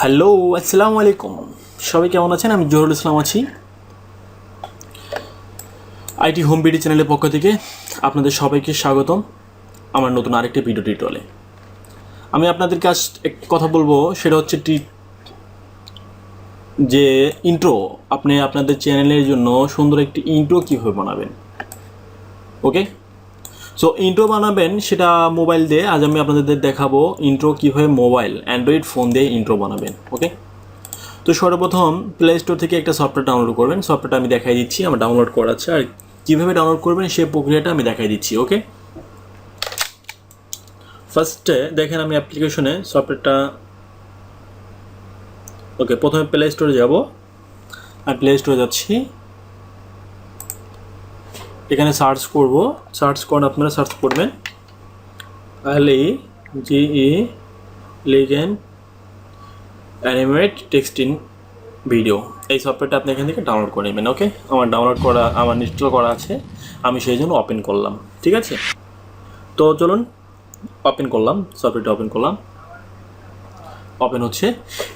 Hello, আসসালামু আলাইকুম। সবাই কেমন আছেন? আমি জহুরুল ইসলাম আছি। আইটি হোম বিডি চ্যানেলের পক্ষ থেকে আপনাদের সবাইকে স্বাগতম আমার নতুন আরেকটি ভিডিও টিউটোরিয়ালে। আমি আপনাদের কাছ একটি কথা বলব, সেটা হচ্ছে টি যে ইন্ট্রো আপনি আপনাদের চ্যানেলের জন্য সুন্দর একটি ইন্ট্রো কীভাবে বানাবেন। ওকে সো ইন্ট্রো বানাবেন সেটা মোবাইল দিয়ে। আজ আমি আপনাদের দেখাবো ইন্ট্রো কীভাবে মোবাইল অ্যান্ড্রয়েড ফোন দিয়ে ইন্ট্রো বানাবেন ওকে তো সর্বপ্রথম প্লে স্টোর থেকে একটা সফটওয়্যার ডাউনলোড করবেন। সফটওয়্যারটা আমি দেখাই দিচ্ছি, আমার ডাউনলোড করা আছে। আর কীভাবে ডাউনলোড করবেন সেই প্রক্রিয়াটা আমি দেখাই দিচ্ছি ওকে ফার্স্টে দেখেন আমি অ্যাপ্লিকেশনে সফটওয়্যারটা ওকে প্রথমে প্লে স্টোরে যাব। আর প্লে স্টোরে যাচ্ছি। এখানে সার্চ করব। সার্চ করে আপনারা সার্চ করবেন। আলি জিই লিগেন অ্যানিমেট টেক্সটিং ভিডিও। এই সফটওয়্যারটা আপনি এখান থেকে ডাউনলোড করে নেবেন ওকে আমার ডাউনলোড করা, আমার ইনস্টল করা আছে। আমি সেই জন্য ওপেন করলাম, ঠিক আছে? তো চলুন ওপেন করলাম সফটওয়্যারটা ওপেন করলাম। ওপেন হচ্ছে।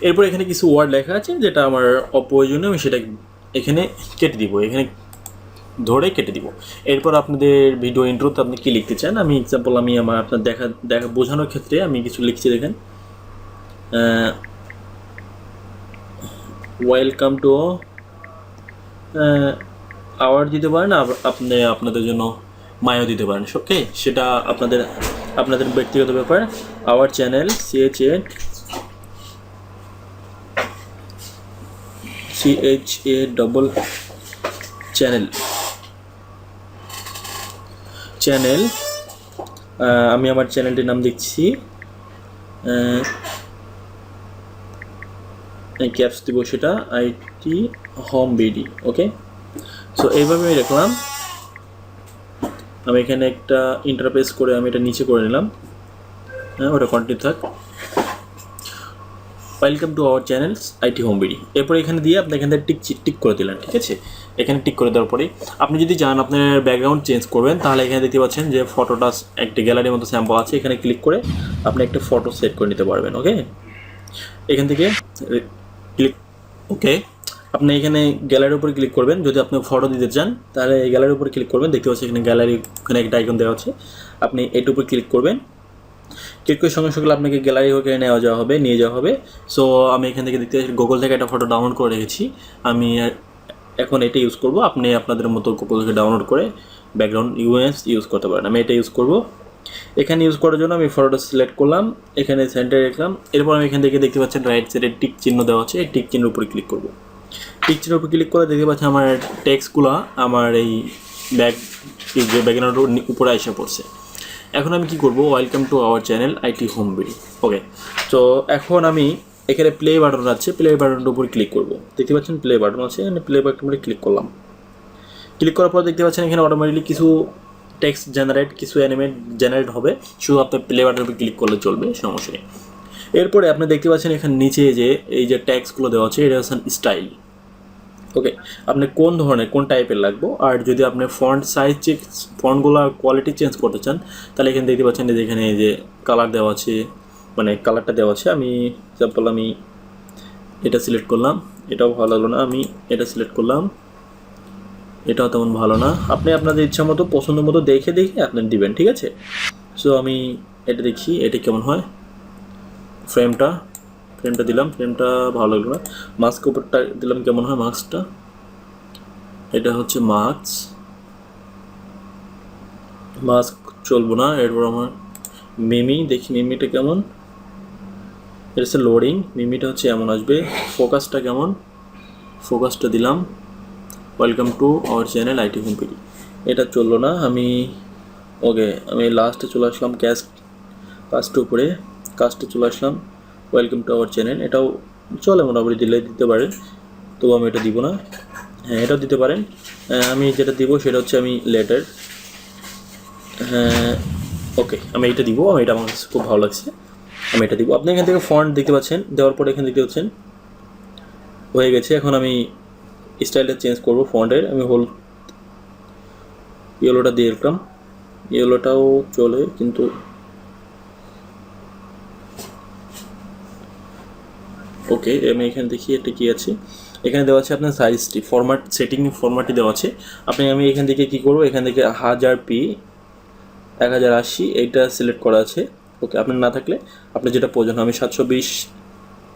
এরপর এখানে কিছু ওয়ার্ড লেখা আছে যেটা আমার অপ্রয়োজনীয়, আমি সেটা এখানে কেটে দিব। এখানে ধরে কেটে দিব। এরপর আপনাদের ভিডিও ইন্ট্রোতে আপনি কী লিখতে চান? আমি এক্সাম্পল আমি আমার আপনার দেখা দেখা, বোঝানোর ক্ষেত্রে আমি কিছু লিখছি দেখেন। ওয়েলকাম টু আওয়ার দিতে পারেন আপনি আপনাদের জন্য মায়ও দিতে পারেন ওকে সেটা আপনাদের আপনাদের ব্যক্তিগত ব্যাপার। Our channel CH A CH A double channel channel আমি আমার চ্যানেলটির নাম দিচ্ছি ক্যাপস দিব সেটা IT home BD okay so এইভাবে আমি রাখলাম আমি এখানে একটা ইন্টারফেস করে আমি এটা নিচে করে নিলাম হ্যাঁ ওটা কন্টিনিউ থাক। Welcome to our channels IT home BD এরপর এখানে দিয়ে আপনি এখান থেকে টিক টিক করে দিলেন, ঠিক আছে? এখানে টিক করে দেওয়ার পরে আপনি যদি চান আপনার ব্যাকগ্রাউন্ড চেঞ্জ করবেন, তাহলে এখানে দেখতে পাচ্ছেন যে ফটোটা একটি গ্যালারির মতো স্যাম্পল আছে। এখানে ক্লিক করে আপনি একটা ফটো সেট করে নিতে পারবেন ওকে এখান থেকে ক্লিক ওকে আপনি এখানে গ্যালারির উপরে ক্লিক করবেন। যদি আপনি ফটো দিতে চান, তাহলে এই গ্যালারির উপরে ক্লিক করবেন। দেখতে পাচ্ছেন এখানে গ্যালারি এখানে একটা আইকন দেওয়া আছে। আপনি এটার উপর ক্লিক করবেন। ক্লিক করার সঙ্গে সঙ্গে আপনাকে গ্যালারি থেকে নেওয়া যাওয়া হবে, নিয়ে যাওয়া হবে। সো আমি এখান থেকে দেখতে গুগল থেকে একটা ফটো ডাউনলোড করে রেখেছি। আমি এখন এটা ইউজ করব। আপনি আপনাদের মতো গুগল থেকে ডাউনলোড করে ব্যাকগ্রাউন্ড ইউএস ইউজ করতে পারেন। আমি এটা ইউজ করব। এখানে ইউজ করার জন্য আমি ফটোটা সিলেক্ট করলাম। এখানে সেন্টারে রাখলাম। এরপর আমি এখান থেকে দেখতে পাচ্ছেন রাইট সাইডে টিক চিহ্ন দেওয়া আছে। এই টিক চিহ্নের উপরে ক্লিক করব। টিক চিহ্নের উপরে ক্লিক করে দেখতে পাচ্ছি আমার টেক্সটগুলো আমার এই ব্যাক যে ব্যাকগ্রাউন্ডের উপরে এসে পড়ছে। এখন আমি কি করব? Welcome to our channel IT home BD okay তো এখন আমি এখানে প্লে বাটন আছে প্লে বাটনটার উপর ক্লিক করব। দেখতে পাচ্ছেন প্লে বাটন আছে এখানে প্লে বাটনের ক্লিক করলাম। ক্লিক করার পর দেখতে পাচ্ছেন এখানে অটোমেটিকলি কিছু টেক্সট জেনারেট কিছু অ্যানিমেট জেনারেট হবে। শুধু আপনার প্লে বাটনের উপর ক্লিক করলে চলবে, সমস্যা নেই। এরপরে আপনি দেখতে পাচ্ছেন এখানে নিচে যে, এই যে ট্যাক্সগুলো দেওয়া আছে, এটা হচ্ছে স্টাইল ওকে আপনি কোন ধরনের, কোন টাইপের লাগবো? আর যদি আপনি ফন্ট সাইজ চেক ফন্টগুলো কোয়ালিটি চেঞ্জ করতে চান, তাহলে এখানে দেখতে পাচ্ছেন যে এখানে যে কালার দেওয়া আছে মানে কালারটা দেওয়া আছে, আমি এক্সাম্পল আমি এটা সিলেক্ট করলাম, এটাও ভালো লাগল না, আমি এটা সিলেক্ট করলাম, এটাও তেমন ভালো না। আপনি আপনাদের ইচ্ছা মতো, পছন্দ মতো দেখে দেখে আপনি দিবেন, ঠিক আছে? সো আমি এটা দেখি, এটা কেমন হয়? ফ্রেমটা ফ্রেমটা দিলাম ফ্রেমটা ভালো লাগল না। মাস্ক উপরটা দিলাম কেমন হয় মাস্কটা এটা হচ্ছে মাস্ক মাস্ক চলবো না, এরপর আমার মিমি দেখি মিমিটা কেমন। এটা হচ্ছে লোডিং মিমিটা হচ্ছে এমন আসবে। ফোকাসটা কেমন? ফোকাসটা দিলাম। Welcome to our channel IT home BD এটা চলল না, আমি ওকে আমি লাস্টে চলে আসলাম ক্যাশ কাজটা উপরে। কাজটা চলে আসলাম। ওয়েলকাম টু আওয়ার চ্যানেল এটাও চলে মোটামুটি দিলে দিতে পারেন তবু আমি এটা দিব না। হ্যাঁ এটাও দিতে পারেন। আমি যেটা দিব সেটা হচ্ছে আমি লেটার ওকে আমি এটা দিব, আমি এটা আমার কাছে খুব ভালো লাগছে। আমি এটা দিব। আপনি এখান থেকে ফন্ট দেখতে পাচ্ছেন, দেওয়ার পরে এখানে দেখতে পাচ্ছেন হয়ে গেছে। এখন আমি স্টাইলটা চেঞ্জ করব ফন্টের। আমি হোল ইয়েলোটা দিয়ে দিলাম ইয়েলোটাও চলে, কিন্তু ওকে, আমি এখানে দেখি এটা কি আছে। এখানে দেওয়া আছে আপনার সাইজটি ফরম্যাট সেটিং ফরম্যাটটি দেওয়া আছে। আপনি, আমি এখান থেকে কি করব? এখান থেকে হাজার পি এক হাজার আশি, এইটা সিলেক্ট করা আছে। ওকে, আপনার না থাকলে আপনি যেটা প্রয়োজন আমি সাতশো বিশ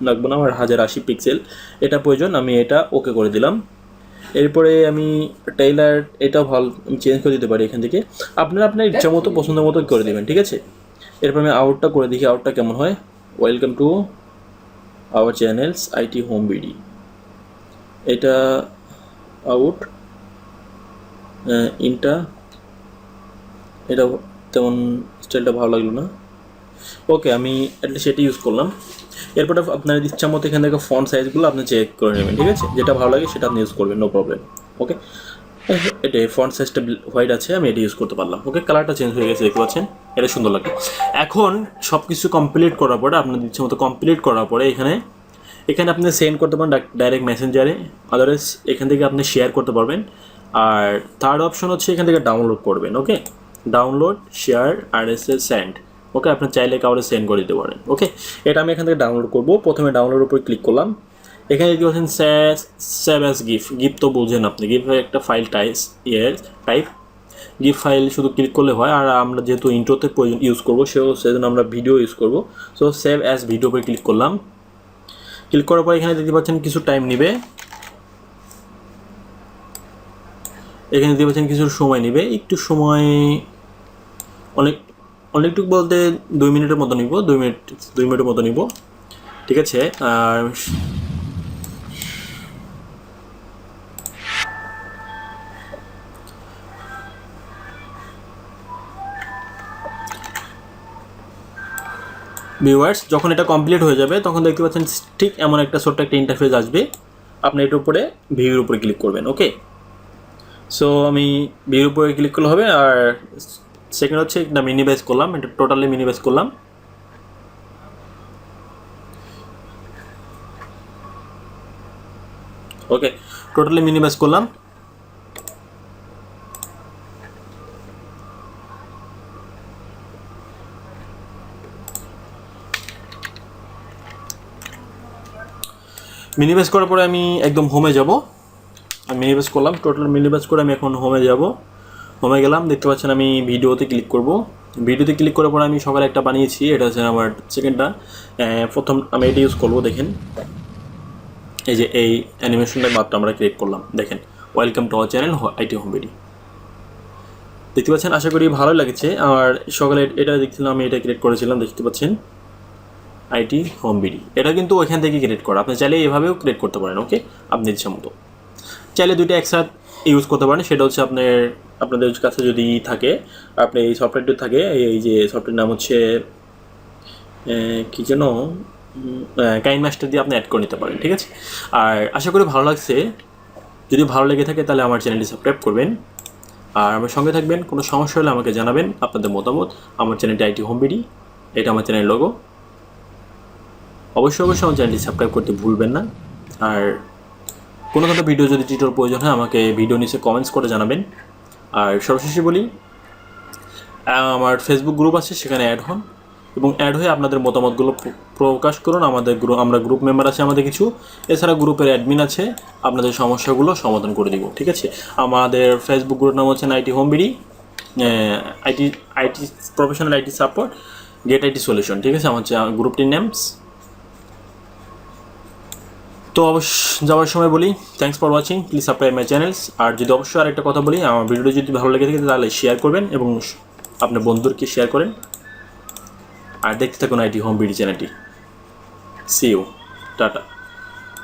লাগবো না, আমার হাজার আশি পিক্সেল এটা প্রয়োজন, আমি এটা ওকে করে দিলাম। এরপরে আমি টেইলার এটা ভালো, আমি চেঞ্জ করে দিতে পারি এখান থেকে। আপনারা আপনার ইচ্ছা মতো, পছন্দ মতো করে দেবেন, ঠিক আছে? এরপর আমি আউটটা করে দেখি আউটটা কেমন হয়। Welcome to our channels IT home BD এটা আউট ইনটা এটা তেমন স্টাইলটা ভালো লাগল না। ওকে আমি অ্যাটলিস্ট সেটা ইউজ করলাম। এরপরে আপনার ইচ্ছা মতো এখান থেকে ফন্ট সাইজগুলো আপনি চেক করে নেবেন, ঠিক আছে? যেটা ভালো লাগে সেটা আপনি ইউজ করবেন নো প্রবলেম ওকে এটা ফন্ট সাইজটা হোয়াইট আছে, আমি এটা ইউজ করতে পারলাম। ওকে কালারটা চেঞ্জ হয়ে গেছে, দেখতে পাচ্ছেন? এটা সুন্দর লাগে এখন সব কিছু কমপ্লিট করার পরে, আপনার ইচ্ছে মতো কমপ্লিট করার পরে এখানে এখানে আপনি সেন্ড করতে পারেন ডাইরেক্ট মেসেঞ্জারে আদারওয়াইজ এখান থেকে আপনি শেয়ার করতে পারবেন। আর থার্ড অপশন হচ্ছে এখান থেকে ডাউনলোড করবেন ওকে ডাউনলোড শেয়ার আর এস এ সেন্ড ওকে আপনি চাইলে কাউরে সেন্ড করে দিতে পারেন ওকে এটা আমি এখান থেকে ডাউনলোড করব। প্রথমে ডাউনলোডের উপর ক্লিক করলাম। এখানে দেখতে পাচ্ছেন সেভ অ্যাস গিফট গিফট তো বুঝেন আপনি। গিফটের একটা ফাইল টাইস ইয়ের টাইপ গিফ ফাইল শুধু ক্লিক করলে হয়। আর আমরা যেহেতু ইন্ট্রোতে প্রয়োজন ইউজ করব সেও সেজন্য আমরা ভিডিও ইউজ করব। সো সেভ অ্যাজ ভিডিও উপরে ক্লিক করলাম। ক্লিক করার পর এখানে দেখতে পাচ্ছেন কিছু টাইম নেবে। এখানে দেখতে পাচ্ছেন কিছু সময় নেবে। একটু সময়, অনেক, অনেকটুকু বলতে দুই মিনিটের মতো নিব। দুই মিনিট, দুই মিনিটের মতো নিব। ঠিক আছে? আর ভিউয়ার্স যখন এটা কমপ্লিট হয়ে যাবে, তখন দেখতে পাচ্ছেন ঠিক এমন একটা ছোট্ট একটা ইন্টারফেস আসবে। আপনি এটার উপরে ভিউর উপরে ক্লিক করবেন ওকে সো আমি ভিউর উপরে ক্লিক করলে হবে, আর সেকেন্ড হচ্ছে একটা মিনিমাইজ করলাম, এটা টোটালি মিনিমাইজ করলাম। ওকে টোটালি মিনিমাইজ করলাম। মিনিমাইজ করার পরে আমি একদম হোমে যাব। আমি মিনিমাইজ করলাম টোটাল মিনিমাইজ করে আমি এখন হোমে যাব। হোমে গেলাম, দেখতে পাচ্ছেন আমি ভিডিওতে ক্লিক করব। ভিডিওতে ক্লিক করার পরে আমি সকালে একটা বানিয়েছি, এটা হচ্ছে আমার সেকেন্ডটা প্রথম আমি এটা ইউজ করব, দেখেন। এই যে এই অ্যানিমেশনের মাপটা আমরা ক্রিয়েট করলাম, দেখেন। Welcome to our channel IT home BD দেখতে পাচ্ছেন, আশা করি ভালোই লাগছে। আর সকালে এটা দেখছিলাম, আমি এটা ক্রিয়েট করেছিলাম, দেখতে পাচ্ছেন। IT home BD. এটা কিন্তু ওইখান থেকে ক্রিয়েট করা। আপনি চাইলে এভাবেও ক্রিয়েট করতে পারেন ওকে আপনি ইচ্ছা মতো। চাইলে দুইটা একসাথে ইউজ করতে পারেন। সেটা হচ্ছে আপনার, আপনাদের কাছে যদি থাকে, আপনি এই সফটওয়্যারটি থাকে, এই যে সফটওয়্যার নাম হচ্ছে কী যেন কাইন মাস্টার দিয়ে আপনি অ্যাড করে নিতে পারেন, ঠিক আছে? আর আশা করি ভালো লাগছে। যদি ভালো লেগে থাকে, তাহলে আমার চ্যানেলটি সাবস্ক্রাইব করবেন। আর আমার সঙ্গে থাকবেন। কোনো সমস্যা হলে আমাকে জানাবেন আপনাদের মতামত। আমার চ্যানেলটি আইটি হোম বিডি। এটা আমার চ্যানেল লোগো অবশ্যই অবশ্যই আমার চ্যানেলটি সাবস্ক্রাইব করতে ভুলবেন না। আর কোনো কোনো ভিডিও যদি টিটোর প্রয়োজন হয়, আমাকে ভিডিও নিচে কমেন্টস করে জানাবেন। আর সর্বশেষে বলি আমার ফেসবুক গ্রুপ আছে, সেখানে অ্যাড হন। এবং অ্যাড হয়ে আপনাদের মতামতগুলো প্রকাশ করুন। আমাদের গ্রুপ আমরা গ্রুপ মেম্বার আছে আমাদের কিছু। এছাড়া গ্রুপের অ্যাডমিন আছে, আপনাদের সমস্যাগুলো সমাধান করে দিব, ঠিক আছে? আমাদের ফেসবুক গ্রুপ নাম হচ্ছে IT home BD IT IT professional IT support get IT solution ঠিক আছে? আমার হচ্ছে গ্রুপটির নেমস তো অবশ্য যাওয়ার সময় বলি thanks for watching please subscribe my channels আর যদি অবশ্যই আরেকটা কথা বলি, আমার ভিডিওটি যদি ভালো লেগে থাকে, তাহলে শেয়ার করবেন এবং আপনার বন্ধুদেরকে শেয়ার করেন। আর দেখতে থাকুন আইটি হোম বিডি চ্যানেলটি। See tata